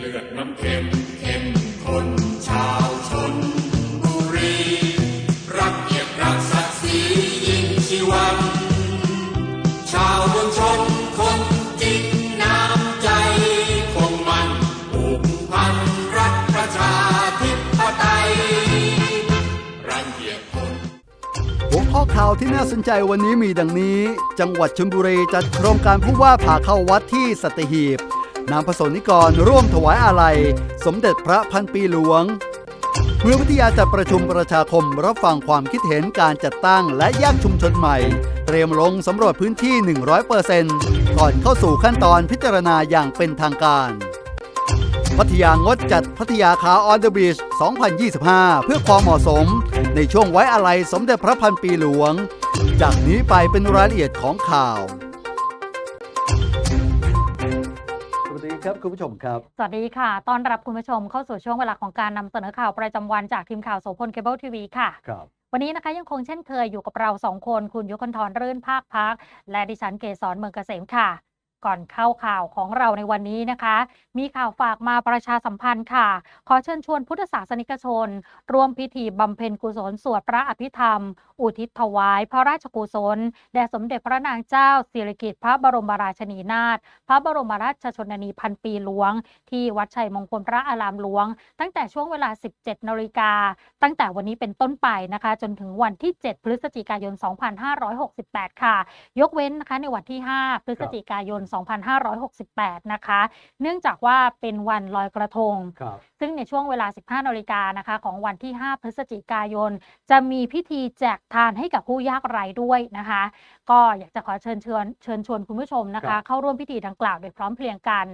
เลือดน้ำเค็มเข้มข้นชาวชนบุรีรักเกียรติรักศักดิ์ศรียิ่งชีวันชาวเมืองชนคนจริงน้ำใจคงมันผูกพันรักประชาธิปไตยรังเกียจคนหัวข้อข่าวที่น่าสนใจวันนี้มีดังนี้ จังหวัดชลบุรีจัดโครงการผู้ว่าผ่าเข้าวัดที่สัตหีบ นำผสมนิกรร่วมถวายอาลัย สมเด็จพระพันปีหลวง เมืองวิทยาจัดประชุมประชาคมรับฟังความคิดเห็นการจัดตั้งและแยกชุมชนใหม่ เตรียมลงสำรวจพื้นที่ 100%ก่อนเข้าสู่ขั้นตอนพิจารณาอย่างเป็นทางการพัทยางดจัดพัทยาคาออนเดอะบีช 2025 เพื่อความเหมาะสม ในช่วงไว้อาลัยสมเด็จพระพันปีหลวง จากนี้ไปเป็นรายละเอียดของข่าว ครับคุณผู้ชมครับ สวัสดีค่ะ ต้อนรับคุณผู้ชมเข้าสู่ช่วงเวลาของการนำเสนอข่าวประจำวันจากทีมข่าวโสพลเคเบิลทีวีค่ะ ครับ วันนี้นะคะยังคงเช่นเคยอยู่กับเราสองคนคุณยุคนทรรื่นภาคพัก และดิฉันเกษรเมืองเกษมค่ะ ก่อนเข้าข่าวของเราในวันนี้นะคะ มีข่าวฝากมาประชาสัมพันธ์ค่ะ ขอเชิญชวนพุทธศาสนิกชน ร่วมพิธีบำเพ็ญกุศลสวดพระอภิธรรม อุทิศถวายพระราชกุศล แด่สมเด็จพระนางเจ้าสิริกิติ์พระบรมราชินีนาถพระบรมราชชนนีพันปีหลวง ที่วัดชัยมงคลพระอารามหลวง ตั้งแต่ช่วงเวลา 17นาฬิกาตั้งแต่วันนี้เป็นต้นไปนะคะ จนถึงวันที่ 7 พฤศจิกายน 2568 ค่ะ ยกเว้นนะคะในวันที่ 5 พฤศจิกายน2568 นะคะ เนื่องจากว่าเป็นวันลอยกระทงครับซึ่งในช่วงเวลา 15นาฬิกานะคะ ของวันที่ 5 พฤศจิกายน จะมีพิธีแจกทานให้กับผู้ยากไร้ด้วยนะคะ ก็อยากจะขอเชิญเชิญเชิญชวนคุณผู้ชมนะครัคะบเข้าร่วมพิธีดังกล่าวโดยพร้อมเพรียงกัน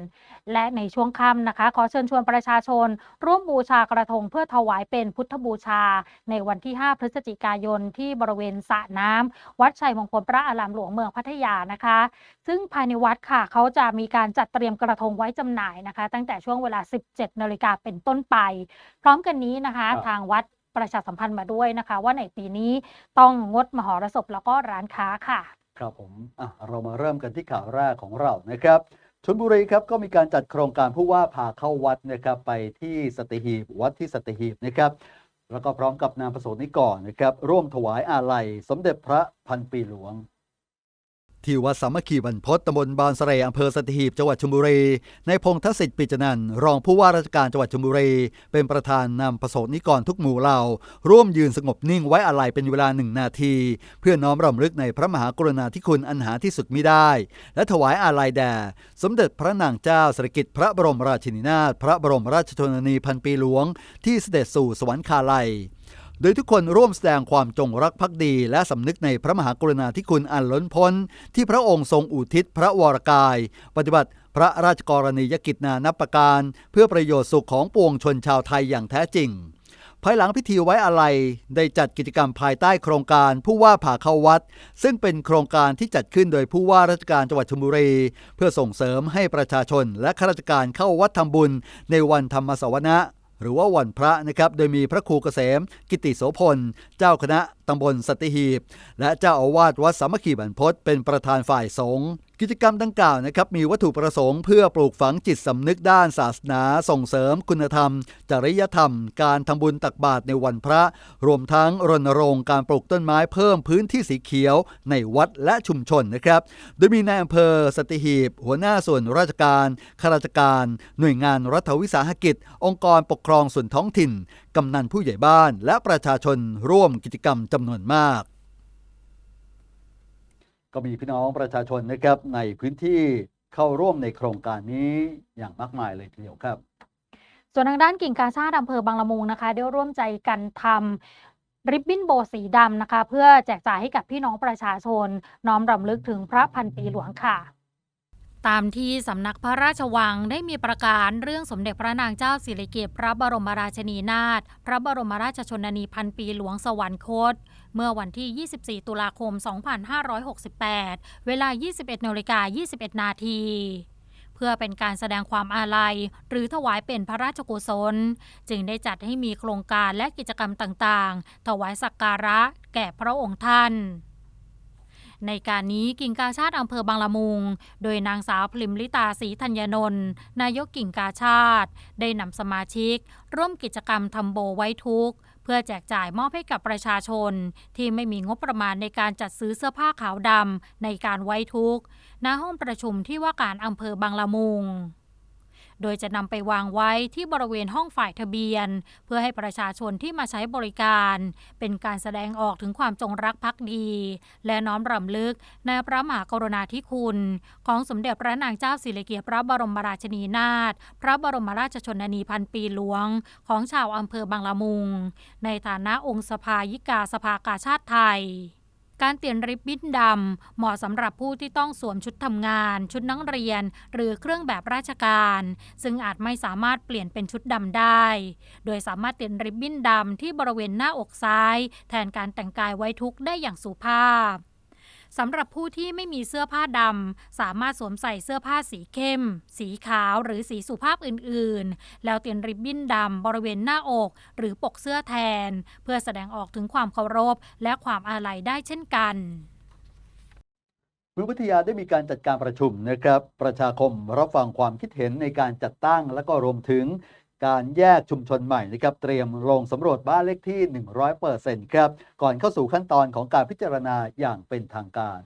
และในช่วงค่ำนะคะ ขอเชิญชวนประชาชน ร่วมบูชากระทงเพื่อถวายเป็นพุทธบูชา ในวันที่ 5 พฤศจิกายนที่บริเวณสระน้ำวัดชัยมงคลพระอารามหลวงเมืองพัทยานะคะ ซึ่งภายในวัดค่ะเขาจะมีการจัดเตรียมกระทงไว้จำหน่ายนะคะ ตั้งแต่ช่วงเวลา 17นาฬิกาเป็นต้นไป พร้อมกันนี้นะคะครับทางวัด ประชาสัมพันธ์มาด้วยนะคะ ว่าในปีนี้ต้องงดมหรสพแล้วก็ร้านค้าค่ะ ครับผมอะเรามาเริ่มกันที่ข่าวแรกของเรานะครับชลบุรีครับก็มีการจัดโครงการผู้ว่าพาเข้าวัดนะครับไปที่สตหีบวัดที่สตหีบนะครับแล้วก็พร้อมกับนามประสงค์นิกรนะครับร่วมถวายอาลัย สมเด็จพระพันปีหลวง ที่วัดสามัคคีบรรพตตำบลบานสะเรอำเภอสตหีบจังหวัดชลบุรีในพงทศิษย์ปิจนันรองผู้ว่าราชการจังหวัดชลบุรี เป็นประธานนำประสงนิกรทุกหมู่เหล่า ร่วมยืนสงบนิ่งไว้อาลัยเป็นเวลาหนึ่งนาที เพื่อน้อมรำลึกในพระมหากรุณาธิคุณอันหาที่สุดมิได้ และถวายอาลัยแด่สมเด็จพระนางเจ้าสิริกิติ์พระบรมราชินีนาถพระบรมราชชนนีพันปีหลวง ที่เสด็จสู่สวรรคาลัย โดยทุกคนร่วมแสดงความจงรักภักดี และสำนึกในพระมหากรุณาธิคุณอันล้นพ้น ที่พระองค์ทรงอุทิศพระวรกาย ปฏิบัติพระราชกรณียกิจนานับประการ เพื่อประโยชน์สุขของปวงชนชาวไทยอย่างแท้จริง ภายหลังพิธีไว้อาลัยได้จัดกิจกรรมภายใต้โครงการผู้ว่าผ่าเข้าวัด ซึ่งเป็นโครงการที่จัดขึ้นโดยผู้ว่าราชการจังหวัดชลบุรี เพื่อส่งเสริมให้ประชาชนและข้าราชการเข้าวัดทำบุญในวันธรรมสวนะ หรือว่าวันพระนะครับ โดยมีพระครูเกษม กิติโสพล เจ้าคณะตำบลสตหีบ และเจ้าอาวาสวัดสามัคคีบรรพตเป็นประธานฝ่ายสงฆ์กิจกรรมดังกล่าวนะครับมีวัตถุประสงค์เพื่อปลูกฝังจิตสำนึกด้านศาสนา ส่งเสริมคุณธรรม จริยธรรม การทำบุญตักบาตรในวันพระ รวมทั้งรณรงค์การปลูกต้นไม้เพิ่มพื้นที่สีเขียวในวัดและชุมชนนะครับ โดยมีนายอำเภอสติหีบ หัวหน้าส่วนราชการข้าราชการ หน่วยงานรัฐวิสาหกิจ องค์กรปกครองส่วนท้องถิ่น กำนันผู้ใหญ่บ้านและประชาชนร่วมกิจกรรมจำนวนมาก ก็มีพี่น้องประชาชนนะครับในพื้นที่เข้าร่วมในโครงการนี้อย่างมากมายเลยทีเดียวครับ ส่วนทางด้านกิ่งกาชาดอำเภอบางละมุงนะคะได้ร่วมใจกันทำริบบิ้นโบสีดำนะคะ เพื่อแจกจ่ายให้กับพี่น้องประชาชน น้อมรำลึกถึงพระพันปีหลวงค่ะ ตามที่สำนักพระราชวังได้มีประกาศเรื่องสมเด็จพระนางเจ้าสิริกิติ์พระบรมราชินีนาถพระบรมราชชนนีพันปีหลวงสวรรคต เมื่อวันที่ 24 ตุลาคม 2568 เวลา 21นาฬิกา21 นาทีเพื่อเป็นการแสดงความอาลัย หรือถวายเป็นพระราชกุศล จึงได้จัดให้มีโครงการและกิจกรรมต่างๆ ถวายสักการะแก่พระองค์ท่าน ในการนี้กิ่งกาชาติอำเภอบางละมุง โดยนางสาวพลิมลิตาศรีธัญนนท์นายกกิ่งกาชาติ ได้นำสมาชิก ร่วมกิจกรรมทำโบไว้ทุกเพื่อแจกจ่ายมอบให้กับประชาชน ที่ไม่มีงบประมาณในการจัดซื้อเสื้อผ้าขาวดำในการไว้ทุกข์ณห้องประชุมที่ว่าการอำเภอบางละมุง โดยจะนำไปวางไว้ที่บริเวณห้องฝ่ายทะเบียน เพื่อให้ประชาชนที่มาใช้บริการ เป็นการแสดงออกถึงความจงรักภักดี และน้อมรำลึกในพระมหากรุณาธิคุณ ของสมเด็จพระนางเจ้าสิริกิติ์พระบรมราชินีนาถพระบรมราชชนนีพันปีหลวง ของชาวอำเภอบางละมุง ในฐานะองค์สภายิกาสภากาชาติไทย การเตียนริบบิ้นดำเหมาะสำหรับผู้ที่ต้องสวมชุดทำงาน ชุดนักเรียน หรือเครื่องแบบราชการ ซึ่งอาจไม่สามารถเปลี่ยนเป็นชุดดำได้ โดยสามารถเตียนริบบิ้นดำที่บริเวณหน้าอกซ้าย แทนการแต่งกายไว้ทุกได้อย่างสุภาพ สำหรับผู้ที่ไม่มีเสื้อผ้าดำ สามารถสวมใส่เสื้อผ้าสีเข้ม สีขาวหรือสีสุภาพอื่นๆ แล้วเตียนริบบิ้นดำบริเวณหน้าอก หรือปกเสื้อแทน เพื่อแสดงออกถึงความเคารพ และความอาลัยได้เช่นกันเมืองพัทยาได้มีการจัดการประชุมนะครับ ประชาคมรับฟังความคิดเห็นในการจัดตั้งและก็รวมถึง การแยกชุมชนใหม่นะครับเตรียมลงสำรวจบ้านเลขที่ 100%ครับก่อนเข้าสู่ขั้นตอนของการพิจารณาอย่างเป็นทางการ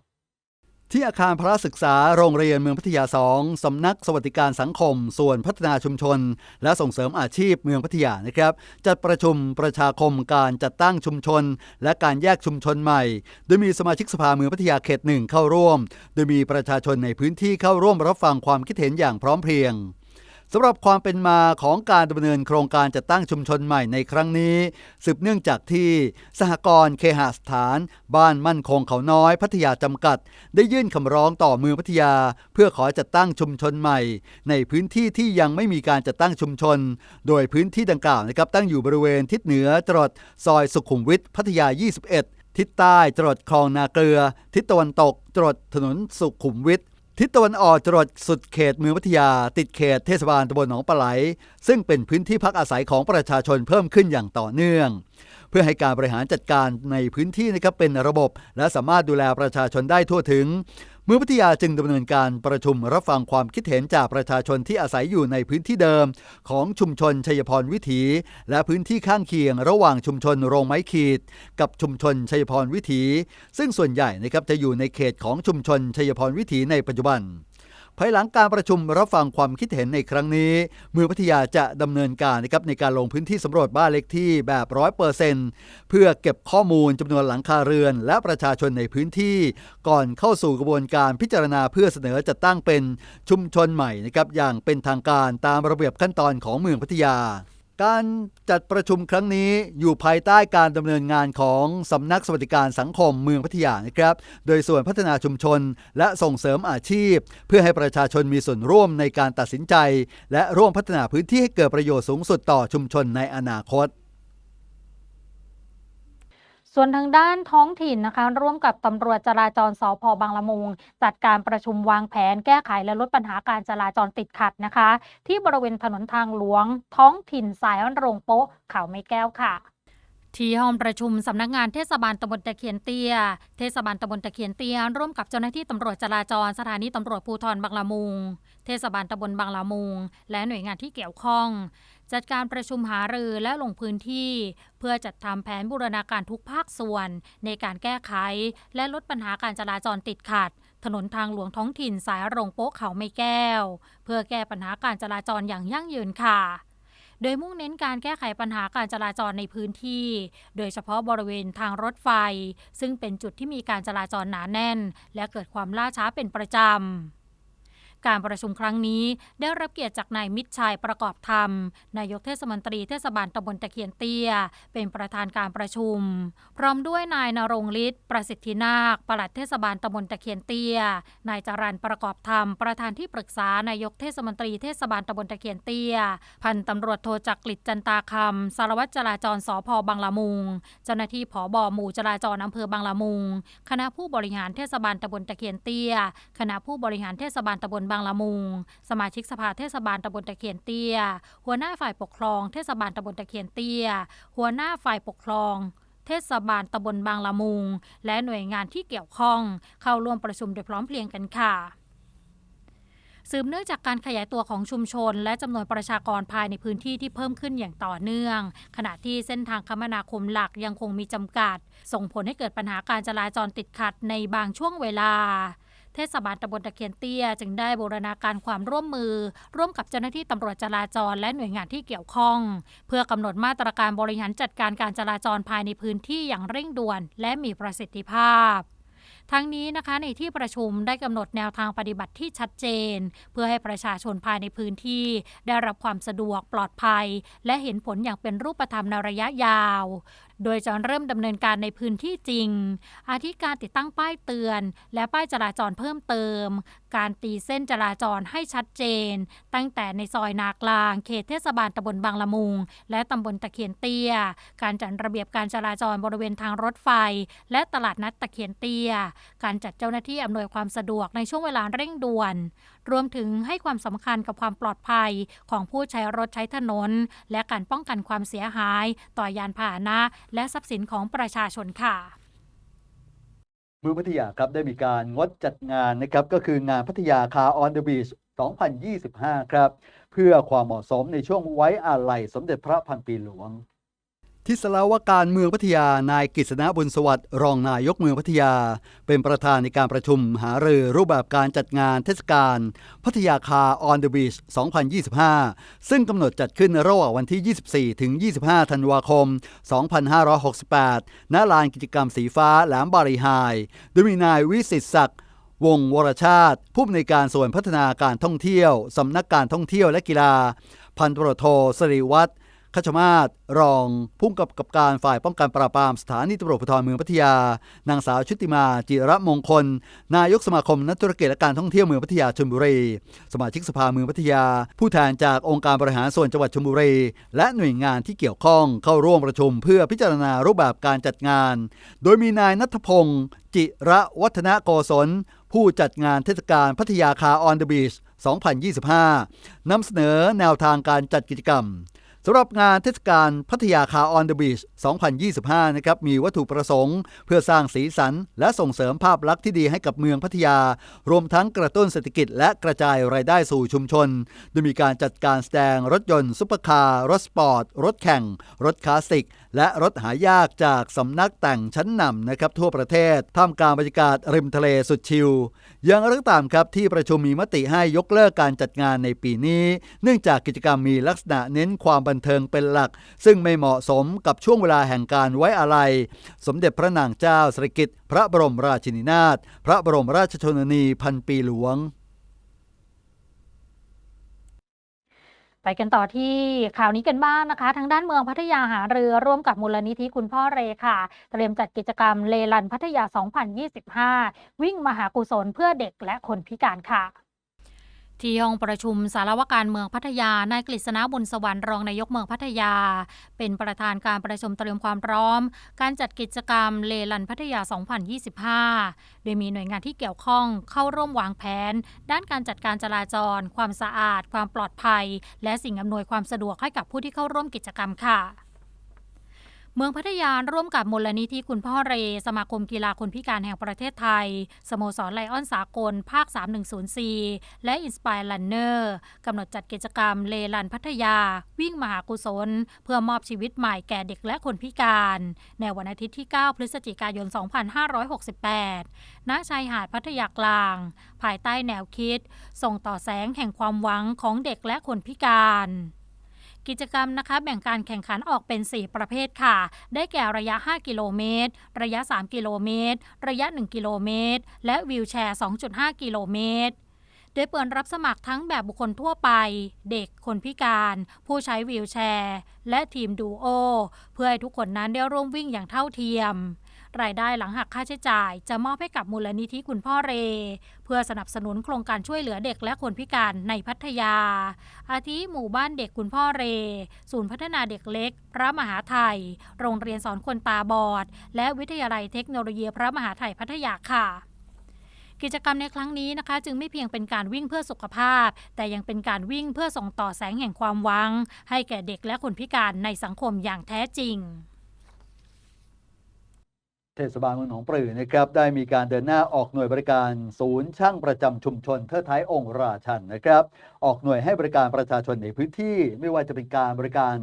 ที่อาคารพระศึกษาโรงเรียนเมืองพัทยา2สำนักสวัสดิการสังคม ส่วนพัฒนาชุมชน และส่งเสริมอาชีพเมืองพัทยานะครับ จัดประชุมประชาคมการจัดตั้งชุมชน และการแยกชุมชนใหม่ โดยมีสมาชิกสภาเมืองพัทยาเขตหนึ่งเข้าร่วม โดยมีประชาชนในพื้นที่เข้าร่วมรับฟังความคิดเห็นอย่างพร้อมเพรียง สำหรับความเป็นมาของการดำเนินโครงการจัดตั้งชุมชนใหม่ในครั้งนี้ สืบเนื่องจากที่สหกรณ์เคหสถาน บ้านมั่นคงเขาน้อยพัทยาจำกัด ได้ยื่นคำร้องต่อเมืองพัทยา เพื่อขอจัดตั้งชุมชนใหม่ ในพื้นที่ที่ยังไม่มีการจัดตั้งชุมชน โดยพื้นที่ดังกล่าวนะครับตั้งอยู่บริเวณทิศเหนือจรดซอยสุขุมวิทพัทยา 21 ทิศใต้จรดคลองนาเกลือ ทิศตะวันตกจรดถนนสุขุมวิท ทิศตะวันออกจรดสุดเขตเมืองพัทยา ติดเขตเทศบาลตำบลหนองปลาไหล ซึ่งเป็นพื้นที่พักอาศัยของประชาชนเพิ่มขึ้นอย่างต่อเนื่อง เพื่อให้การบริหารจัดการในพื้นที่นะครับเป็นระบบ และสามารถดูแลประชาชนได้ทั่วถึง มือพัทยาจึงดำเนินการประชุมรับฟังความคิดเห็นจากประชาชนที่อาศัยอยู่ในพื้นที่เดิม ของชุมชนชัยพรวิถี และพื้นที่ข้างเคียงระหว่างชุมชนโรงไม้ขีด กับชุมชนชัยพรวิถี ซึ่งส่วนใหญ่นะครับจะอยู่ในเขตของชุมชนชัยพรวิถีในปัจจุบัน ภายหลังการประชุมรับฟังความคิดเห็นในครั้งนี้ เมืองพัทยาจะดำเนินการนะครับในการลงพื้นที่สำรวจบ้านเล็กที่แบบร้อยเปอร์เซนเพื่อเก็บข้อมูลจำนวนหลังคาเรือน และประชาชนในพื้นที่ ก่อนเข้าสู่กระบวนการพิจารณาเพื่อเสนอจัดตั้งเป็นชุมชนใหม่นะครับอย่างเป็นทางการตามระเบียบขั้นตอนของเมืองพัทยา การจัดประชุมครั้งนี้อยู่ภายใต้การดำเนินงานของสำนักสวัสดิการสังคมเมืองพัทยานะครับ โดยส่วนพัฒนาชุมชนและส่งเสริมอาชีพ เพื่อให้ประชาชนมีส่วนร่วมในการตัดสินใจ และร่วมพัฒนาพื้นที่ให้เกิดประโยชน์สูงสุดต่อชุมชนในอนาคต ส่วนทางด้านท้องถิ่นนะคะ ร่วมกับตำรวจจราจรสพบางละมุง จัดการประชุมวางแผนแก้ไขและลดปัญหาการจราจรติดขัดนะคะ ที่บริเวณถนนทางหลวง ท้องถิ่นสายโรงโป๊ะเขาไม่แก้วค่ะที่ห้องประชุมสำนักงานเทศบาลตำบลตะเคียนเตี้ย เทศบาลตำบลตะเคียนเตี้ย ร่วมกับเจ้าหน้าที่ตำรวจจราจรสถานีตำรวจภูธรบางละมุง เทศบาลตำบลบางละมุง และหน่วยงานที่เกี่ยวข้อง จัดการประชุมหารือและลงพื้นที่ เพื่อจัดทำแผนบูรณาการทุกภาคส่วน ในการแก้ไข และลดปัญหาการจราจรติดขัด ถนนทางหลวงท้องถิ่นสายโรงโป๊ะเขาไม่แก้ว เพื่อแก้ปัญหาการจราจรอย่างยั่งยืนค่ะโดยมุ่งเน้นการแก้ไขปัญหาการจราจรในพื้นที่ โดยเฉพาะบริเวณทางรถไฟ ซึ่งเป็นจุดที่มีการจราจรหนาแน่น และเกิดความล่าช้าเป็นประจำ การประชุมครั้งนี้ได้รับเกียรติจากนายมิตรชัยประกอบธรรม นายกเทศมนตรีเทศบาลตำบลตะเคียนเตี้ย เป็นประธานการประชุม พร้อมด้วยนายนรงฤทธิ์ประสิทธินาคปลัดเทศบาลตำบลตะเคียนเตี้ย นายจรันประกอบธรรม ประธานที่ปรึกษานายกเทศมนตรีเทศบาลตำบลตะเคียนเตี้ย พันตำรวจโทจักริดจันตาคำสารวัตรจราจรสพบางละมุง เจ้าหน้าที่ผอบอหมู่จราจรอำเภอบางละมุง คณะผู้บริหารเทศบาลตำบลตะเคียนเตี้ย คณะผู้บริหารเทศบาลตำบลบางางละมุง สมาชิกสภาเทศบาลตำบลตะเคียนเตี้ย หัวหน้าฝ่ายปกครองเทศบาลตำบลตะเคียนเตี้ย หัวหน้าฝ่ายปกครองเทศบาลตำบลบางละมุง และหน่วยงานที่เกี่ยวข้อง เข้าร่วมประชุมโดยพร้อมเพรียงกันค่ะสืบเนื่องจากการขยายตัวของชุมชน และจำนวนประชากรภายในพื้นที่ที่เพิ่มขึ้นอย่างต่อเนื่อง ขณะที่เส้นทางคมนาคมหลักยังคงมีจำกัด ส่งผลให้เกิดปัญหาการจราจรติดขัดในบางช่วงเวลา ทศบาลตำบลตะเคียนเตี้ย จึงได้บูรณาการความร่วมมือ ร่วมกับเจ้าหน้าที่ตำรวจจราจรและหน่วยงานที่เกี่ยวข้อง เพื่อกำหนดมาตรการบริหารจัดการการจราจรภายในพื้นที่อย่างเร่งด่วน และมีประสิทธิภาพทั้งนี้นะคะในที่ประชุมได้กำหนดแนวทางปฏิบัติที่ชัดเจน เพื่อให้ประชาชนภายในพื้นที่ ได้รับความสะดวกปลอดภัย และเห็นผลอย่างเป็นรูปธรรมในระยะยาว โดยจะเริ่มดำเนินการในพื้นที่จริง อาทิการติดตั้งป้ายเตือน และป้ายจราจรเพิ่มเติม การตีเส้นจราจรให้ชัดเจน ตั้งแต่ในซอยนากลาง เขตเทศบาลตำบลบางละมุง และตำบลตะเคียนเตี้ย การจัดระเบียบการจราจรบริเวณทางรถไฟ และตลาดนัดตะเคียนเตี้ย การจัดเจ้าหน้าที่อำนวยความสะดวกในช่วงเวลาเร่งด่วน รวมถึงให้ความสำคัญกับความปลอดภัยของผู้ใช้รถใช้ถนน และการป้องกันความเสียหาย ต่อยานพาหนะ และทรัพย์สินของประชาชนค่ะเมืองพัทยาครับได้มีการงดจัดงานนะครับก็คืองานพัทยาคาออนเดอะบีช2025 ครับ เพื่อความเหมาะสมในช่วงไว้อาลัยสมเด็จพระพันปีหลวง ที่สลาวการเมืองพัทยานายกฤษณะบุญสวัสดิ์รองนายกเมืองพัทยา เป็นประธานในการประชุมหารือรูปแบบการจัดงานเทศกาลพัทยาคาออนเดอะบีช2025 ซึ่งกำหนดจัดขึ้นระหว่างวันที่ 24 ถึง 25 ธันวาคม 2568 ณ ลานกิจกรรมสีฟ้าแหลมบารีไฮโดยมีนายวิสิตศักดิ์วงวรชาติ ผู้อำนวยการส่วนพัฒนาการท่องเที่ยว สำนักการท่องเที่ยวและกีฬา พันตรวจโทสริวัตร ขชมาศรองผู้กำกับกับการฝ่ายป้องกันปราบปรามสถานีตำรวจภูธรเมืองพัทยา นางสาวชุติมาจิระมงคล นายกสมาคมนักธุรกิจและการท่องเที่ยวเมืองพัทยาชลบุรี สมาชิกสภาเมืองพัทยา ผู้แทนจากองค์การบริหารส่วนจังหวัดชลบุรี และหน่วยงานที่เกี่ยวข้องเข้าร่วมประชุมเพื่อพิจารณารูปแบบการจัดงาน โดยมีนายนัทพงศ์จิระวัฒนโกศลผู้จัดงานเทศกาลพัทยาคาออนเดอะบีช2025 นำเสนอแนวทางการจัดกิจกรรม สำหรับงานเทศกาลพัทยาคาออนเดอะบีช 2025 นะครับ มีวัตถุประสงค์ เพื่อสร้างสีสัน และส่งเสริมภาพลักษณ์ที่ดีให้กับเมืองพัทยา รวมทั้งกระตุ้นเศรษฐกิจและกระจายรายได้สู่ชุมชน โดยมีการจัดการแสดงรถยนต์ซุปเปอร์คาร์ รถสปอร์ต รถแข่ง รถคลาสสิก และรถหายากจากสำนักแต่งชั้นนำนะครับทั่วประเทศ ท่ามกลางบรรยากาศริมทะเลสุดชิลอย่างไรก็ตามครับที่ประชุมมีมติให้ยกเลิกการจัดงานในปีนี้ เนื่องจากกิจกรรมมีลักษณะเน้นความบันเทิงเป็นหลัก ซึ่งไม่เหมาะสมกับช่วงเวลาแห่งการไว้อาลัย สมเด็จพระนางเจ้าสิริกิติ์พระบรมราชินีนาถพระบรมราชชนนีพันปีหลวงไปกันต่อที่ข่าวนี้กันบ้างนะคะ ทางด้านเมืองพัทยาหาเรือร่วมกับมูลนิธิคุณพ่อเรค่ะ เตรียมจัดกิจกรรมเลลันพัทยา 2025 วิ่งมหากุศลเพื่อเด็กและคนพิการค่ะ ที่ห้องประชุมสารวการเมืองพัทยานายกฤษณะบุญสวรรค์รองนายกเมืองพัทยา เป็นประธานการประชุมเตรียมความพร้อม การจัดกิจกรรมเลลันพัทยา 2025 โดยมีหน่วยงานที่เกี่ยวข้องเข้าร่วมวางแผน ด้านการจัดการจราจร ความสะอาด ความปลอดภัย และสิ่งอำนวยความสะดวกให้กับผู้ที่เข้าร่วมกิจกรรมค่ะ เมืองพัทยาร่วมกับมูลนิธิคุณพ่อเร สมาคมกีฬาคนพิการแห่งประเทศไทย สโมสรไลออนสากล ภาค 3104 และ Inspire Runner กำหนดจัดกิจกรรมเลลันพัทยา วิ่งมหากุศล เพื่อมอบชีวิตใหม่แก่เด็กและคนพิการ ในวันอาทิตย์ที่ 9 พฤศจิกายน 2568 ณ ชายหาดพัทยากลาง ภายใต้แนวคิด ส่งต่อแสงแห่งความหวังของเด็กและคนพิการ กิจกรรมนะคะ แบ่งการแข่งขันออกเป็น 4 ประเภทค่ะ ได้แก่ระยะ 5 กิโลเมตร ระยะ 3 กิโลเมตร ระยะ 1 กิโลเมตร และวิวแชร์ 2.5 กิโลเมตรโดยเปิดรับสมัครทั้งแบบบุคคลทั่วไป เด็กคนพิการ ผู้ใช้วีลแชร์ และทีมดูโอ เพื่อให้ทุกคนนั้นได้ร่วมวิ่งอย่างเท่าเทียม รายได้หลังหักค่าใช้จ่าย จะมอบให้กับมูลนิธิคุณพ่อเร เพื่อสนับสนุนโครงการช่วยเหลือเด็กและคนพิการในพัทยา อาทิหมู่บ้านเด็กคุณพ่อเร ศูนย์พัฒนาเด็กเล็ก พระมหาไทย โรงเรียนสอนคนตาบอด และวิทยาลัยเทคโนโลยีพระมหาไทยพัทยาค่ะกิจกรรมในครั้งนี้นะคะ จึงไม่เพียงเป็นการวิ่งเพื่อสุขภาพ แต่ยังเป็นการวิ่งเพื่อส่งต่อแสงแห่งความหวัง ให้แก่เด็กและคนพิการในสังคมอย่างแท้จริง เทศบาลเมืองหนองปลือนะครับได้มีการเดินหน้าออกหน่วยบริการศูนย์ช่างประจำชุมชนเทิดท้ายองค์ราชันนะครับ ออกหน่วยให้บริการประชาชนในพื้นที่ ไม่ว่าจะเป็นการบริการ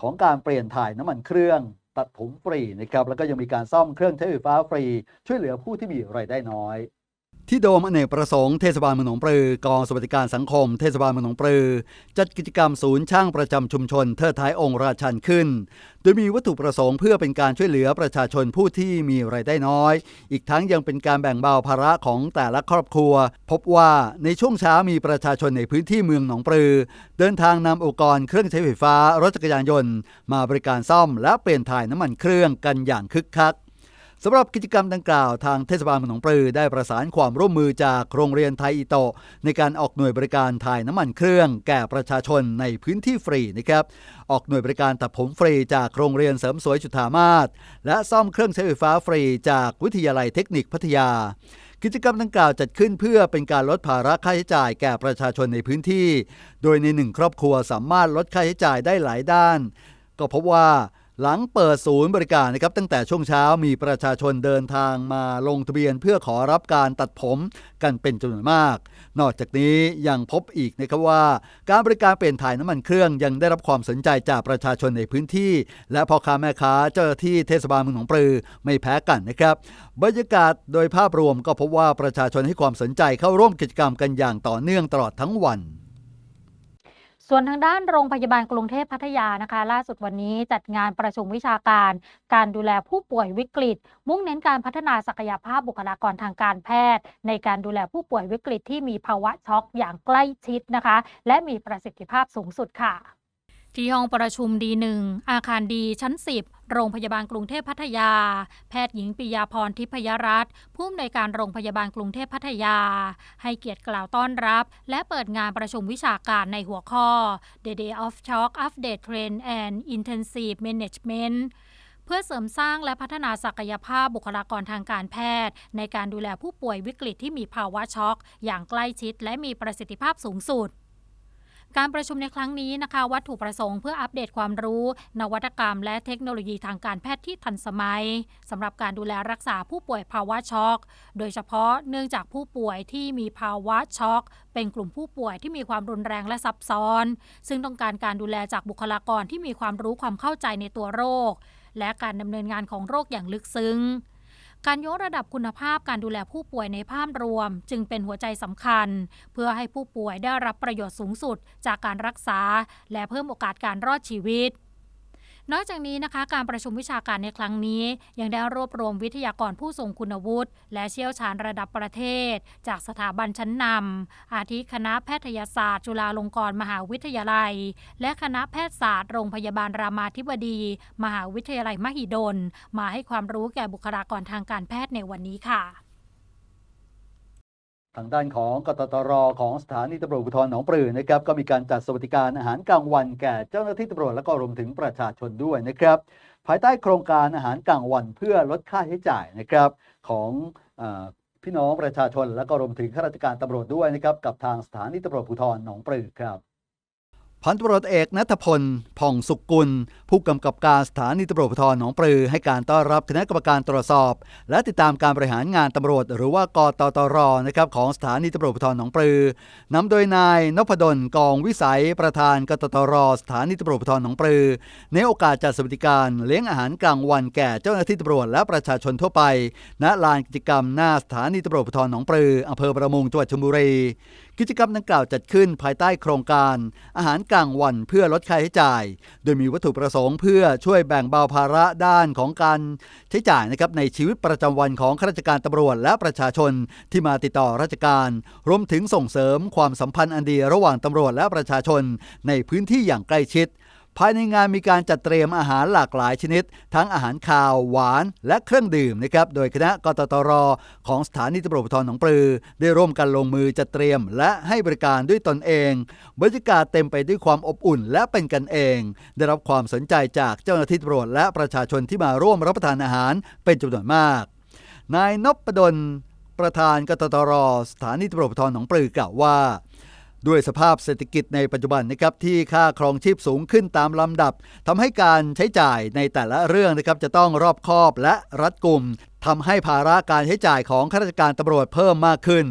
ของการเปลี่ยนถ่ายน้ำมันเครื่องตัดผมฟรีนะครับแล้วก็ยังมีการซ่อมเครื่องใช้ไฟฟ้าฟรี ช่วยเหลือผู้ที่มีรายได้น้อย ที่โดมอเนกประสงค์เทศบาลเมืองหนองปลือกองสวัสดิการสังคมเทศบาลเมืองหนองปลือ จัดกิจกรรมศูนย์ช่างประจำชุมชนเทิดท้ายองค์ราชันขึ้น โดยมีวัตถุประสงค์เพื่อเป็นการช่วยเหลือประชาชนผู้ที่มีรายได้น้อย อีกทั้งยังเป็นการแบ่งเบาภาระของแต่ละครอบครัว พบว่าในช่วงเช้ามีประชาชนในพื้นที่เมืองหนองปลือ เดินทางนำอุปกรณ์เครื่องใช้ไฟฟ้ารถจักรยานยนต์ มาบริการซ่อมและเปลี่ยนถ่ายน้ำมันเครื่องกันอย่างคึกคัก สำหรับกิจกรรมดังกล่าวทางเทศบาลเมืองหนองปลือได้ประสานความร่วมมือจากโรงเรียนไทยอิโตะในการออกหน่วยบริการถ่ายน้ำมันเครื่อง แก่ประชาชนในพื้นที่ฟรีนะครับออกหน่วยบริการตัดผมฟรีจากโรงเรียนเสริมสวยจุฑามาศและซ่อมเครื่องใช้ไฟฟ้าฟรีจากวิทยาลัยเทคนิคพัทยากิจกรรมดังกล่าวจัดขึ้นเพื่อเป็นการลดภาระค่าใช้จ่ายแก่ประชาชนในพื้นที่ โดยในหนึ่งครอบครัวสามารถลดค่าใช้จ่ายได้หลายด้าน ก็พบว่า หลังเปิดศูนย์บริการนะครับตั้งแต่ช่วงเช้ามีประชาชนเดินทางมาลงทะเบียนเพื่อขอรับการตัดผมกันเป็นจำนวนมาก นอกจากนี้ยังพบอีกนะครับว่า การบริการเปลี่ยนถ่ายน้ำมันเครื่องยังได้รับความสนใจจากประชาชนในพื้นที่ และพ่อค้าแม่ค้าเจ้าที่เทศบาลเมืองหนองปลือไม่แพ้กันนะครับ บรรยากาศโดยภาพรวมก็พบว่าประชาชนให้ความสนใจเข้าร่วมกิจกรรมกันอย่างต่อเนื่องตลอดทั้งวัน ส่วนทางด้านโรงพยาบาลกรุงเทพพัทยานะคะ ล่าสุดวันนี้จัดงานประชุมวิชาการ การดูแลผู้ป่วยวิกฤต มุ่งเน้นการพัฒนาศักยภาพบุคลากรทางการแพทย์ ในการดูแลผู้ป่วยวิกฤตที่มีภาวะช็อกอย่างใกล้ชิดนะคะ และมีประสิทธิภาพสูงสุดค่ะ ที่ห้องประชุมดีหนึ่งอาคารดีชั้น 10 โรงพยาบาลกรุงเทพพัทยา แพทย์หญิงปิยาพรทิพยรัตน์ผู้อำนวยการโรงพยาบาลกรุงเทพพัทยา ให้เกียรติกล่าวต้อนรับ และเปิดงานประชุมวิชาการในหัวข้อ The Day of Shock Update Trend and Intensive Management เพื่อเสริมสร้างและพัฒนาศักยภาพบุคลากรทางการแพทย์ ในการดูแลผู้ป่วยวิกฤตที่มีภาวะช็อก อย่างใกล้ชิดและมีประสิทธิภาพสูงสุด การประชุมในครั้งนี้นะคะ วัตถุประสงค์เพื่ออัปเดตความรู้ นวัตกรรม และเทคโนโลยีทางการแพทย์ที่ทันสมัยสำหรับการดูแลรักษาผู้ป่วยภาวะช็อก โดยเฉพาะเนื่องจากผู้ป่วยที่มีภาวะช็อก เป็นกลุ่มผู้ป่วยที่มีความรุนแรงและซับซ้อน ซึ่งต้องการการดูแลจากบุคลากรที่มีความรู้ความเข้าใจในตัวโรค และการดำเนินงานของโรคอย่างลึกซึ้ง การยกระดับคุณภาพการดูแลผู้ป่วยในภาพรวม จึงเป็นหัวใจสำคัญ เพื่อให้ผู้ป่วยได้รับประโยชน์สูงสุดจากการรักษา และเพิ่มโอกาสการรอดชีวิต นอกจากนี้นะคะการประชุมวิชาการในครั้งนี้ ยังได้รวบรวมวิทยากรผู้ทรงคุณวุฒิ และเชี่ยวชาญระดับประเทศ จากสถาบันชั้นนำอาทิคณะแพทยศาสตร์ จุฬาลงกรณ์มหาวิทยาลัย และคณะแพทยศาสตร์โรงพยาบาลรามาธิบดี มหาวิทยาลัยมหิดล มาให้ความรู้แก่บุคลากรทางการแพทย์ในวันนี้ค่ะ ทางด้านของกตตรของสถานีตำรวจภูธรหนองปลือนะครับก็มีการจัดสวัสดิการอาหารกลางวันแก่เจ้าหน้าที่ตำรวจและก็รวมถึงประชาชนด้วยนะครับ ภายใต้โครงการอาหารกลางวันเพื่อลดค่าใช้จ่ายนะครับของอพี่น้องประชาชนและก็รวมถึงข้าราชการตำรวจด้วยนะครับกับทางสถานีตำรวจภูธรหนองปลือครับ พันตำรวจเอกนัทพลผ่องสุกกุล ผู้กำกับการสถานีตำรวจภูธรหนองปลือ ให้การต้อนรับคณะกรรมการตรวจสอบ และติดตามการบริหารงานตำรวจ หรือว่ากตตรนะครับของสถานีตำรวจภูธรหนองปลือนำโดยนายนพดลกองวิสัยประธานกตตรสถานีตำรวจภูธรหนองปลือ ในโอกาสจัดสวัสดิการเลี้ยงอาหารกลางวันแก่เจ้าหน้าที่ตำรวจและประชาชนทั่วไป ณลานกิจกรรมหน้าสถานีตำรวจภูธรหนองปลืออำเภอประมงจังหวัดชลบุรี กิจกรรมดังกล่าวจัดขึ้นภายใต้โครงการ อาหารกลางวันเพื่อลดค่าใช้จ่าย โดยมีวัตถุประสงค์เพื่อช่วยแบ่งเบาภาระด้านของการใช้จ่ายนะครับในชีวิตประจำวันของข้าราชการตำรวจและประชาชนที่มาติดต่อราชการ รวมถึงส่งเสริมความสัมพันธ์อันดีระหว่างตำรวจและประชาชน ในพื้นที่อย่างใกล้ชิด ภายในงานมีการจัดเตรียมอาหารหลากหลายชนิด ทั้งอาหารคาวหวานและเครื่องดื่มนะครับโดยคณะกตตร ของสถานีตำรวจภูธรหนองปลือ ได้ร่วมกันลงมือจัดเตรียม และให้บริการด้วยตนเองบรรยากาศเต็มไปด้วยความอบอุ่นและเป็นกันเอง ได้รับความสนใจจากเจ้าหน้าที่ตำรวจและประชาชนที่มาร่วมรับประทานอาหารเป็นจำนวนมาก นายนพดลประธานกตตร สถานีตำรวจภูธรหนองปลือกล่าวว่า ด้วยสภาพเศรษฐกิจในปัจจุบันนะครับที่ค่าครองชีพสูงขึ้นตามลำดับทำให้การใช้จ่ายในแต่ละเรื่องนะครับจะต้องรอบคอบและรัดกุมทำให้ภาระการใช้จ่ายของข้าราชการตำรวจเพิ่มมากขึ้น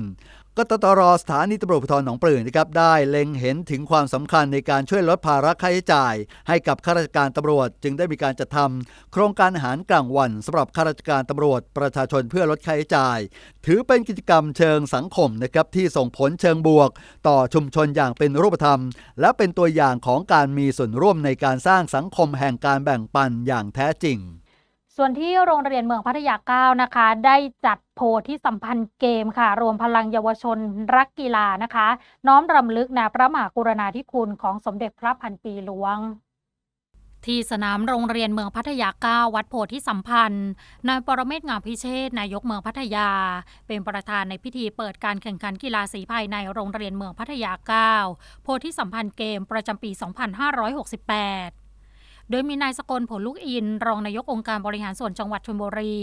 กตตรสถานีตำรวจภูธรหนองปลือนะครับได้เล็งเห็นถึงความสำคัญในการช่วยลดภาระค่าใช้จ่าย ให้กับข้าราชการตำรวจ จึงได้มีการจัดทำโครงการอาหารกลางวันสำหรับข้าราชการตำรวจประชาชนเพื่อลดค่าใช้จ่าย ถือเป็นกิจกรรมเชิงสังคมนะครับที่ส่งผลเชิงบวก ต่อชุมชนอย่างเป็นรูปธรรม และเป็นตัวอย่างของการมีส่วนร่วมในการสร้างสังคมแห่งการแบ่งปันอย่างแท้จริง ส่วนที่โรงเรียนเมืองพัทยาเก้านะคะ ได้จัดโพที่สัมพันธ์เกมค่ะ รวมพลังเยาวชนรักกีฬานะคะ น้อมรำลึกในพระมหากรุณาธิคุณของสมเด็จพระพันปีหลวงที่สนามโรงเรียนเมืองพัทยาเก้าวัดโพธิสัมพันธ์นายปรเมศงามพิเชษนายกเมืองพัทยา เป็นประธานในพิธีเปิดการแข่งขันกีฬาสีภายในโรงเรียนเมืองพัทยาเก้าโพธิสัมพันธ์เกมประจำปี 2568 โดยมีนายสกลผลลูกอิน รองนายกองค์การบริหารส่วนจังหวัดชลบุรี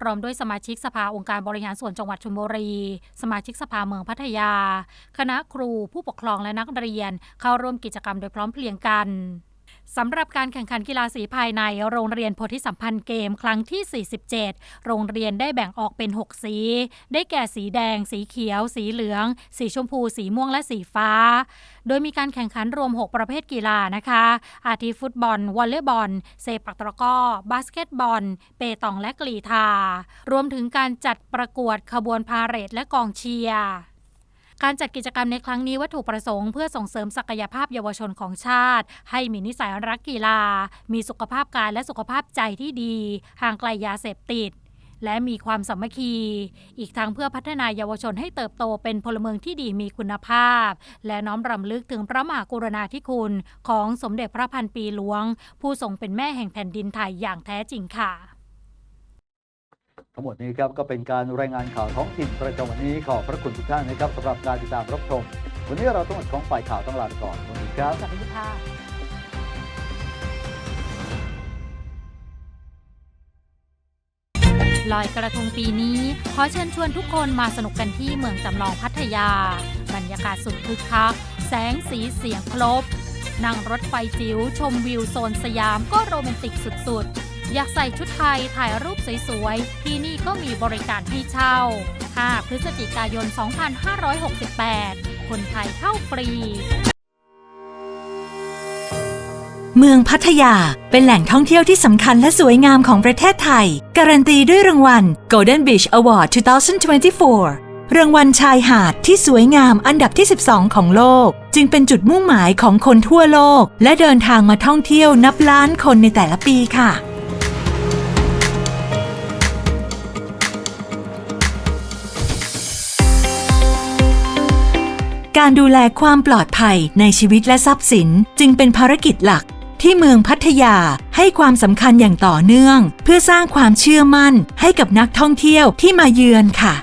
พร้อมด้วยสมาชิกสภาองค์การบริหารส่วนจังหวัดชลบุรี สมาชิกสภาเมืองพัทยา คณะครูผู้ปกครองและนักเรียน เข้าร่วมกิจกรรมโดยพร้อมเพรียงกัน สำหรับการแข่งขันกีฬาสีภายในโรงเรียนโพธิสัมพันธ์เกมครั้งที่ 47 โรงเรียนได้แบ่งออกเป็น 6 สี ได้แก่สีแดง สีเขียว สีเหลือง สีชมพู สีม่วงและสีฟ้า โดยมีการแข่งขันรวม 6 ประเภทกีฬานะคะ อาทิฟุตบอล วอลเลย์บอล เซปักตะกร้อบาสเกตบอล เปตองและกรีธารวมถึงการจัดประกวดขบวนพาเหรดและกองเชียร์ การจัดกิจกรรมในครั้งนี้วัตถุประสงค์เพื่อส่งเสริมศักยภาพเยาวชนของชาติ ให้มีนิสัยรักกีฬา มีสุขภาพกายและสุขภาพใจที่ดี ห่างไกลยาเสพติด และมีความสามัคคี อีกทั้งเพื่อพัฒนาเยาวชนให้เติบโตเป็นพลเมืองที่ดีมีคุณภาพ และน้อมรำลึกถึงพระมหากรุณาธิคุณ ของสมเด็จพระพันปีหลวง ผู้ทรงเป็นแม่แห่งแผ่นดินไทยอย่างแท้จริงค่ะ ทั้งหมดนี้ครับก็เป็นการรายงานข่าวท้องถิ่นประจำวันนี้ขอบพระคุณทุกท่านนะครับสำหรับการติดตามรับชม วันนี้เราต้องหมดของฝ่ายข่าวต้องลาไปก่อนสวัสดีครับสวัสดีค่ะลอยกระทงปีนี้ ขอเชิญชวนทุกคนมาสนุกกันที่เมืองจำลองพัทยา บรรยากาศสุดคึกคัก แสงสีเสียงครบ นั่งรถไฟจิ๋วชมวิวโซนสยามก็โรแมนติกสุดๆ อยากใส่ชุดไทยถ่ายรูปสวยๆ ที่นี่ก็มีบริการให้เช่า 5 พฤศจิกายน 2568 คนไทยเข้าฟรี เมืองพัทยาเป็นแหล่งท่องเที่ยวที่สำคัญและสวยงามของประเทศไทย การันตีด้วยรางวัล Golden Beach Award 2024รางวัลชายหาดที่สวยงามอันดับที่ 12 ของโลก จึงเป็นจุดมุ่งหมายของคนทั่วโลก และเดินทางมาท่องเที่ยวนับล้านคนในแต่ละปีค่ะ การดูแลความปลอดภัยในชีวิตและทรัพย์สินจึงเป็นภารกิจหลักที่เมืองพัทยาให้ความสำคัญอย่างต่อเนื่อง เพื่อสร้างความเชื่อมั่นให้กับนักท่องเที่ยวที่มาเยือนค่ะ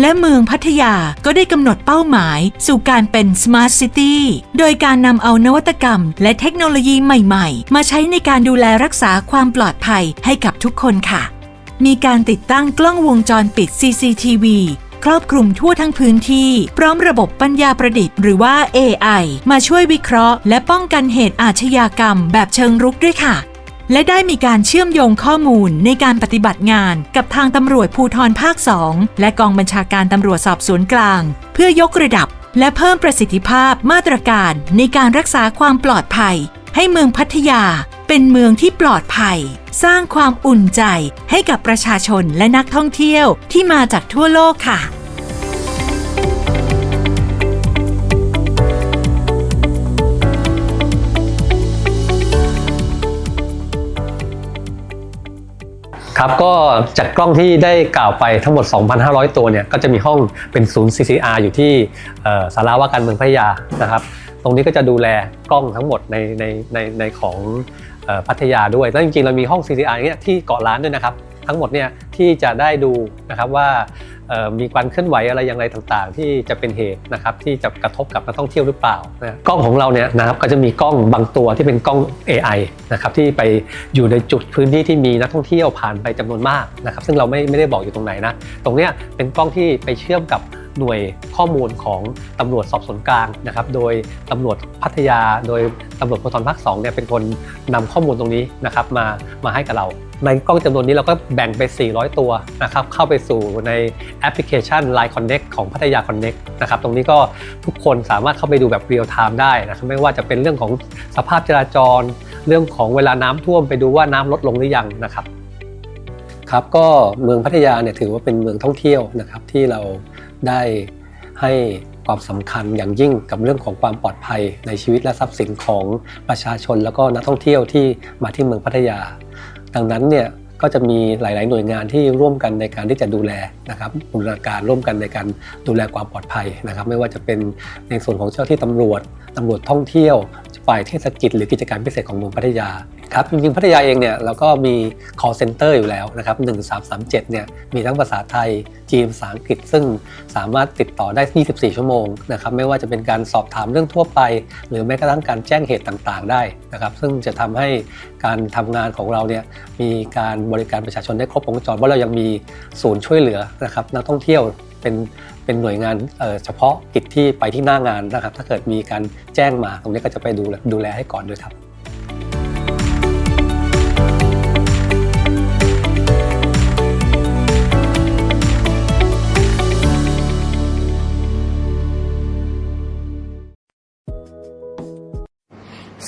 และเมืองพัทยาก็ได้กำหนดเป้าหมายสู่การเป็น Smart City โดยการนำเอานวัตกรรม และเทคโนโลยีใหม่ ๆ มาใช้ในการดูแลรักษาความปลอดภัยให้กับทุกคนค่ะ มีการติดตั้งกล้องวงจรปิด CCTV ครอบคลุมทั่วทั้งพื้นที่ พร้อมระบบปัญญาประดิษฐ์หรือว่า AI มาช่วยวิเคราะห์ และป้องกันเหตุอาชญากรรมแบบเชิงรุกด้วยค่ะ และได้มีการเชื่อมโยงข้อมูลในการปฏิบัติงานกับทางตำรวจภูธรภาค 2 และกองบัญชาการตำรวจสอบสวนกลาง เพื่อยกระดับ และเพิ่มประสิทธิภาพมาตรการในการรักษาความปลอดภัย ให้เมืองพัทยาเป็นเมืองที่ปลอดภัย สร้างความอุ่นใจให้กับประชาชนและนักท่องเที่ยวที่มาจากทั่วโลกค่ะครับก็จากกล้องที่ได้กล่าวไปทั้งหมด 2,500 ตัวเนี่ยก็จะมีห้องเป็นศูนย์ CCR อยู่ที่สาราว่าการเมืองพัทยานะครับ ตรงนี้ก็จะดูแลกล้องทั้งหมดในในในในของออพัทยาด้วยแล้วจริงๆ เรามีห้อง CCR เนี่ยที่เกาะล้านด้วยนะครับ ทั้งหมดเนี่ยที่จะได้ดูนะครับว่า มีการเคลื่อนไหวอะไรอย่างไรต่างๆ ที่จะเป็นเหตุนะครับที่จะกระทบกับนักท่องเที่ยวหรือเปล่านะกล้องของเราเนี่ยนะครับก็จะมีกล้องบางตัวที่เป็นกล้อง AI นะครับที่ไปอยู่ในจุดพื้นที่ที่มีนักท่องเที่ยวผ่านไปจำนวนมากนะครับซึ่งเราไม่ไม่ได้บอกอยู่ตรงไหนนะตรงเนี้ยเป็นกล้องที่ไปเชื่อมกับหน่วยข้อมูลของตำรวจสอบสวนกลางนะครับ โดยตำรวจพัทยา โดยตำรวจภูธรภาค2เนี่ยเป็นคนนำข้อมูลตรงนี้นะครับมามาให้กับเรา ในกล้องจำนวนนี้เราก็แบ่งไป 400 ตัวนะครับเข้าไปสู่ในแอปพลิเคชัน Line Connect ของพัทยา Connect นะครับตรงนี้ก็ทุกคนสามารถเข้าไปดูแบบเรียลไทม์ได้นะครับไม่ว่าจะเป็นเรื่องของสภาพจราจร เรื่องของเวลาน้ำท่วมไปดูว่าน้ำลดลงหรือยังนะครับครับก็เมืองพัทยาเนี่ยถือว่าเป็นเมืองท่องเที่ยวนะครับที่เราได้ให้ความสำคัญอย่างยิ่งกับเรื่องของความปลอดภัยในชีวิตและทรัพย์สินของประชาชน แล้วก็นักท่องเที่ยวที่มาที่เมืองพัทยา ดังนั้นเนี่ยก็จะมีหลาย ๆ หน่วยงานที่ร่วมกันในการที่จะดูแลนะครับบูรณาการร่วมกันในการดูแลความปลอดภัยนะครับ ไม่ว่าจะเป็นในส่วนของเจ้าที่ตำรวจ ตำรวจท่องเที่ยวฝ่ายเทศกิจหรือกิจการพิเศษของเมืองพัทยาครับจริงๆพัทยาเองเนี่ยเราก็มี call center อยู่แล้วนะครับ1337เนี่ยมีทั้งภาษาไทยจีนภาษาอังกฤษ ซึ่งสามารถติดต่อได้ 24 ชั่วโมงนะครับไม่ว่าจะเป็นการสอบถามเรื่องทั่วไป หรือแม้กระทั่งการแจ้งเหตุต่างๆ ได้นะครับซึ่งจะทำให้การทำงานของเราเนี่ยมีการบริการประชาชนได้ครบวงจรเพราะเรายังมีศูนย์ช่วยเหลือนะครับนักท่องเที่ยว เป็นเป็นหน่วยงานเเฉพาะกิจที่ไปที่หน้างานนะครับ ถ้าเกิดมีการแจ้งมาตรงนี้ก็จะไปดูแลดูแลให้ก่อนด้วยครับ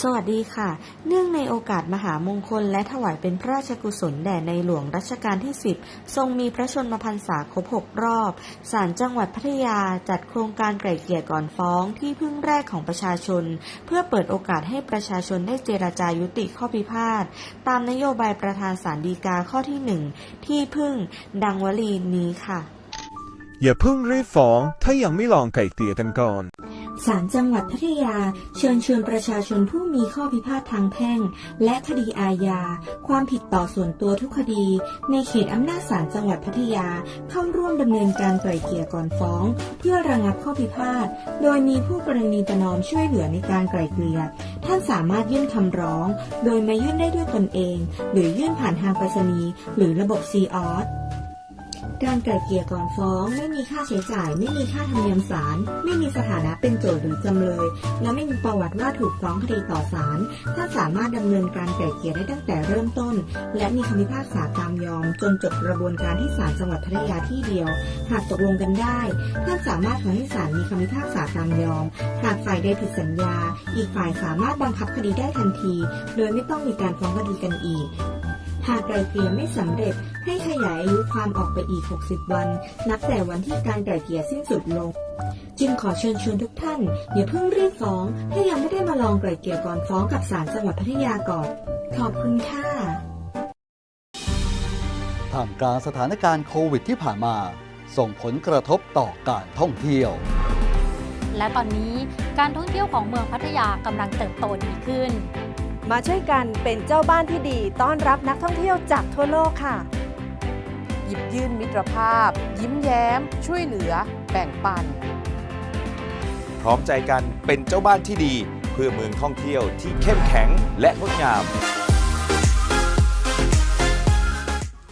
สวัสดีค่ะ เนื่องในโอกาสมหามงคลและถวายเป็นพระราชกุศลแด่ในหลวงรัชกาลที่ 10 ทรงมีพระชนมพรรษาครบ 6 รอบ ศาลจังหวัดพัทยาจัดโครงการไกล่เกลี่ยก่อนฟ้องที่พึ่งแรกของประชาชน เพื่อเปิดโอกาสให้ประชาชนได้เจราจายุติข้อพิพาท ตามนโยบายประธานศาลฎีกาข้อที่ 1 ที่พึ่ง ดังวลีนี้ค่ะ อย่าเพิ่งรีบฟ้อง ถ้ายังไม่ลองไก่เกลี่ยกันก่อน ศาลจังหวัดพัทยาเชิญชวนประชาชนผู้มีข้อพิพาททางแพ่ง และคดีอาญา ความผิดต่อส่วนตัวทุกคดี ในเขตอำนาจศาลจังหวัดพัทยาเข้าร่วมดำเนินการไกล่เกลี่ยก่อนฟ้อง เพื่อระงับข้อพิพาท โดยมีผู้กรณีประนอมช่วยเหลือในการไกล่เกลี่ยท่านสามารถยื่นคำร้อง โดยมายื่นได้ด้วยตนเอง หรือยื่นผ่านทางไปรษณีย์หรือระบบซีออส การไกล่เกลี่ยก่อนฟ้อง ไม่มีค่าใช้จ่าย ไม่มีค่าธรรมเนียมศาลไม่มีสถานะเป็นโจทย์หรือจำเลย และไม่มีประวัติว่าถูกฟ้องคดีต่อศาลท่านสามารถดำเนินการไกล่เกลี่ยได้ตั้งแต่เริ่มต้น และมีคำพิพากษาตามยอม จนจบกระบวนการที่ศาลจังหวัดพัทยาที่เดียว หากตกลงกันได้ ท่านสามารถขอให้ศาลมีคำพิพากษาตามยอม หากฝ่ายใดผิดสัญญา อีกฝ่ายสามารถบังคับคดีได้ทันที โดยไม่ต้องมีการฟ้องคดีกันอีก หากไกลเกลี่ยไม่สำเร็จให้ขยายอายุความออกไปอีก 60 วัน นับแต่วันที่การไกลเกลี่ยสิ้นสุดลง จึงขอเชิญชวนทุกท่านอย่าเพิ่งรีบฟ้อง ถ้ายังไม่ได้มาลองไกลเกลี่ยก่อนฟ้องกับศาลจังหวัดพัทยาก่อน ขอบคุณค่ะท่ามกลางสถานการณ์โควิดที่ผ่านมา ส่งผลกระทบต่อการท่องเที่ยวและตอนนี้การท่องเที่ยวของเมืองพัทยากำลังเติบโตดีขึ้น มาช่วยกันเป็นเจ้าบ้านที่ดีต้อนรับนักท่องเที่ยวจากทั่วโลกค่ะ หยิบยื่นมิตรภาพ ยิ้มแย้ม ช่วยเหลือ แบ่งปัน พร้อมใจกันเป็นเจ้าบ้านที่ดี เพื่อเมืองท่องเที่ยวที่เข้มแข็งและงดงาม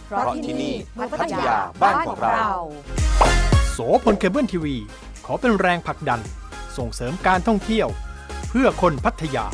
เพราะที่นี่พัทยาบ้านของเรา โสพลเคเบิลทีวี ขอเป็นแรงผลักดัน ส่งเสริมการท่องเที่ยว เพื่อคนพัทยา